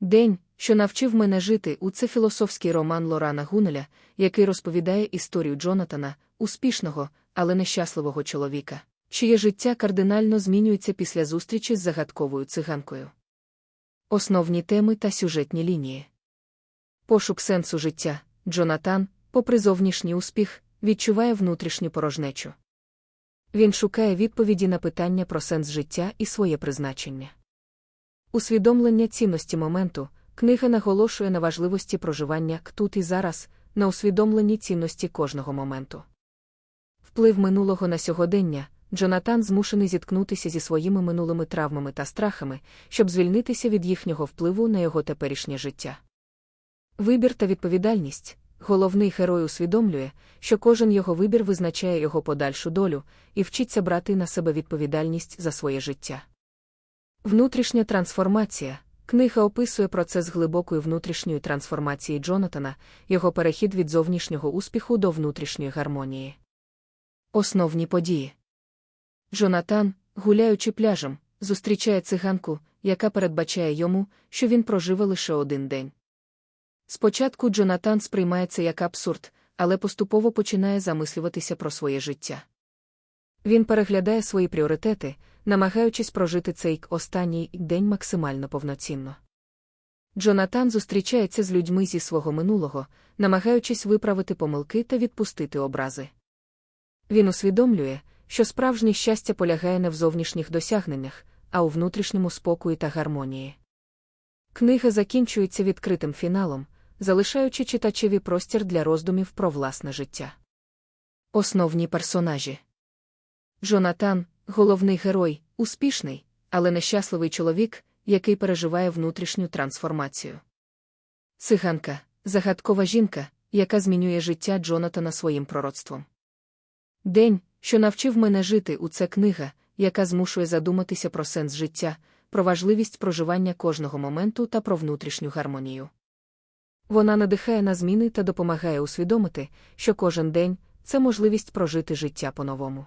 День, що навчив мене жити, у це філософський роман Лорана Гунеля, який розповідає історію Джонатана, успішного, але нещасливого чоловіка, чиє життя кардинально змінюється після зустрічі з загадковою циганкою. Основні теми та сюжетні лінії. Пошук сенсу життя. Джонатан, попри зовнішній успіх, відчуває внутрішню порожнечу. Він шукає відповіді на питання про сенс життя і своє призначення. Усвідомлення цінності моменту, книга наголошує на важливості проживання тут і зараз, на усвідомленні цінності кожного моменту. Вплив минулого на сьогодення, Джонатан змушений зіткнутися зі своїми минулими травмами та страхами, щоб звільнитися від їхнього впливу на його теперішнє життя. Вибір та відповідальність. Головний герой усвідомлює, що кожен його вибір визначає його подальшу долю і вчиться брати на себе відповідальність за своє життя. Внутрішня трансформація. Книга описує процес глибокої внутрішньої трансформації Джонатана, його перехід від зовнішнього успіху до внутрішньої гармонії. Основні події. Джонатан, гуляючи пляжем, зустрічає циганку, яка передбачає йому, що він проживе лише один день. Спочатку Джонатан сприймає це як абсурд, але поступово починає замислюватися про своє життя. Він переглядає свої пріоритети, намагаючись прожити цей останній день максимально повноцінно. Джонатан зустрічається з людьми зі свого минулого, намагаючись виправити помилки та відпустити образи. Він усвідомлює, що справжнє щастя полягає не в зовнішніх досягненнях, а у внутрішньому спокої та гармонії. Книга закінчується відкритим фіналом, залишаючи читачеві простір для роздумів про власне життя. Основні персонажі Джонатан, головний герой, успішний, але нещасливий чоловік, який переживає внутрішню трансформацію. Циганка загадкова жінка, яка змінює життя Джонатана своїм пророцтвом. День, що навчив мене жити, у це книга, яка змушує задуматися про сенс життя, про важливість проживання кожного моменту та про внутрішню гармонію. Вона надихає на зміни та допомагає усвідомити, що кожен день це можливість прожити життя по-новому.